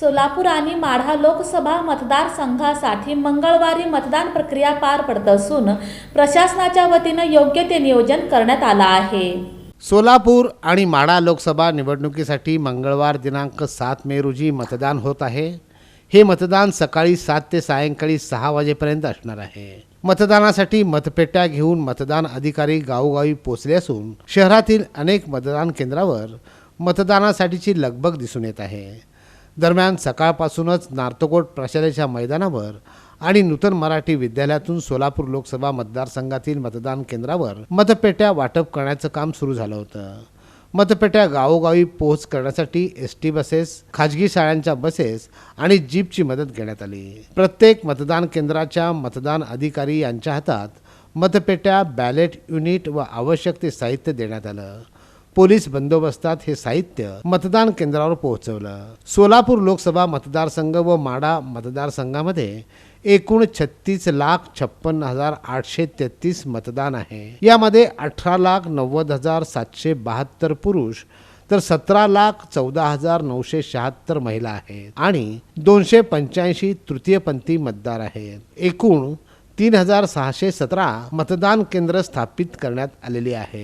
सोलापूर आणि माढा लोकसभा मतदारसंघासाठी मंगळवारी मतदान प्रक्रिया पार पडत असून प्रशासनाच्या वतीनं योग्य ते नियोजन करण्यात आलं आहे. सोलापूर आणि माढा लोकसभा निवडणुकीसाठी मंगळवार दिनांक सात मे रोजी मतदान होत आहे. हे मतदान सकाळी सात ते सायंकाळी सहा वाजेपर्यंत असणार आहे. मतदानासाठी मतपेट्या घेऊन मतदान अधिकारी गावोगावी पोचले असून शहरातील अनेक मतदान केंद्रावर मतदानासाठीची लगबग दिसून येत आहे. दरम्यान सकाळपासूनच नार्तकोट प्रशालेच्या मैदानावर आणि नूतन मराठी विद्यालयातून सोलापूर लोकसभा मतदारसंघातील मतदान केंद्रावर मतपेट्या वाटप करण्याचं काम सुरू झालं होतं. मतपेट्या गावोगावी पोहोच करण्यासाठी एस टी बसेस खाजगी शाळांच्या बसेस आणि जीपची मदत घेण्यात आली. प्रत्येक मतदान केंद्राच्या मतदान अधिकारी यांच्या हातात मतपेट्या बॅलेट युनिट व आवश्यक ते साहित्य देण्यात आलं. पोलीस बंदोबस्तात हे साहित्य मतदान केंद्रावर पोहोचवलं. सोलापूर लोकसभा मतदारसंघ व माडा मतदारसंघामध्ये एकूण छत्तीस लाख छप्पन्न हजार आठशे तेहतीस मतदान आहे. यामध्ये अठरा लाख नव्वद हजार सातशे बहात्तर पुरुष तर सतरा लाख चौदा हजार नऊशे शहात्तर महिला आहेत आणि दोनशे पंच्याऐंशी तृतीयपंथी मतदार आहेत. एकूण तीन हजार सहाशे सतरा मतदान केंद्र स्थापित करण्यात आलेली आहे.